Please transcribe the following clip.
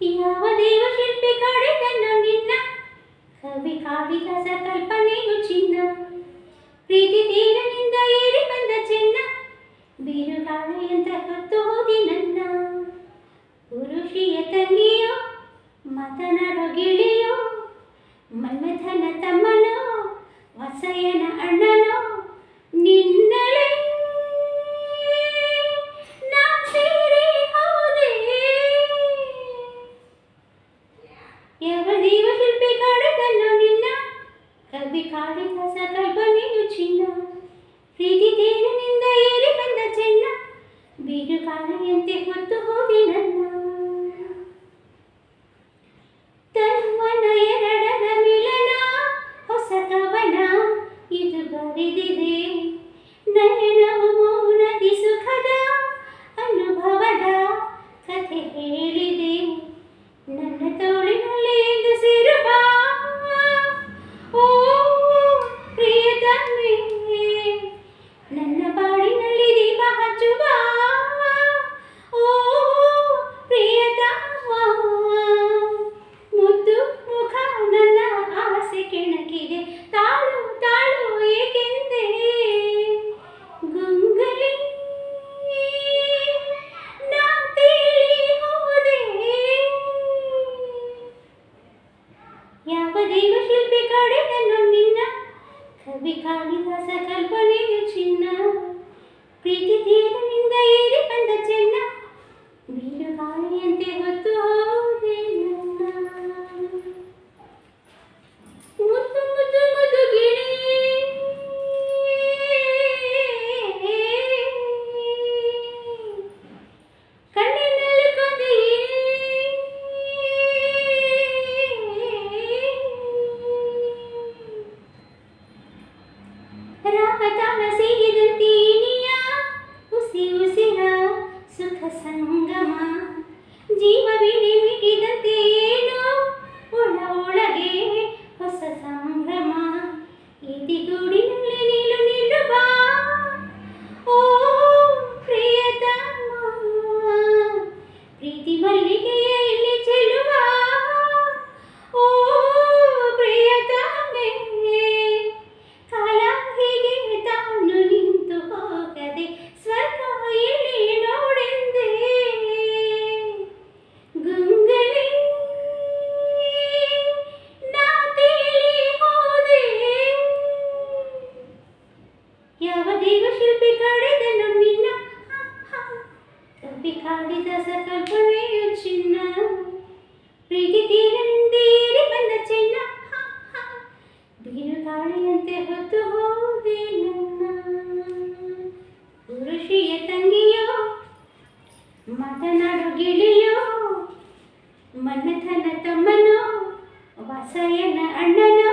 ಯಾವ ದೇವ ಶಿಲ್ಪಿ ಕಾಡಿದನು ನಿನ್ನ ಕವಿ ಕಾಳಿದಾಸ ಕಲ್ಪನೆಯು ಚಿನ್ನ ಬಿರುಗಾಳಿಯಂತೆ ಹೊತ್ತು ಹೋಗಿ ನನ್ನ ತನ್ಮನ ಎರಡರ ಮಿಲನ ಹೊಸ ಕವನ ಇದು ಬರೆದಿದೆ. ನಯನವು ಮೌನದಿ ಸುಖದ ಅನುಭವದ ಕಥೆ ಹೇಳಿದೆ. ನನ್ನ ತೋಳಿನಲ್ಲಿ ಎಂದು ಸಿರುವ ಓ ಪ್ರಿಯತಮೆ ನನ್ನ ಬಾಳಿನಲ್ಲಿ ದೀಪ ಹಚ್ಚುವ పాడెదను నిన్న కవి కాళిదాస కల్పనయు చిన్న ప్రీతి తీరు నిందయి ರಾಗತಾನ ಸಿಗಿದಂತೀನಿಯ ಉಸಿ ಉಸಿರ ಸುಖ ಸಂಗಮ ಜೀವ ಬಿಡಿ ಮಿಟಿದಂತೆ ಏನೋ ಒಳ ಒಳಗೆ ಹೊಸ ಸಂಭ್ರಮ ಇದಿಗೂಡಿನಲ್ಲಿ ನೀಲು ನಿಲ್ಲುವ ಓ ಪ್ರಿಯತಮ ಪ್ರೀತಿ ಮಲ್ಲಿಗೆಯ ಮಾತನಾಡು ಗಿಳಿಯೋ ಮನ್ನಥನ ತಮ್ಮನೋ ವಾಸಯನ ಅಣ್ಣನೋ?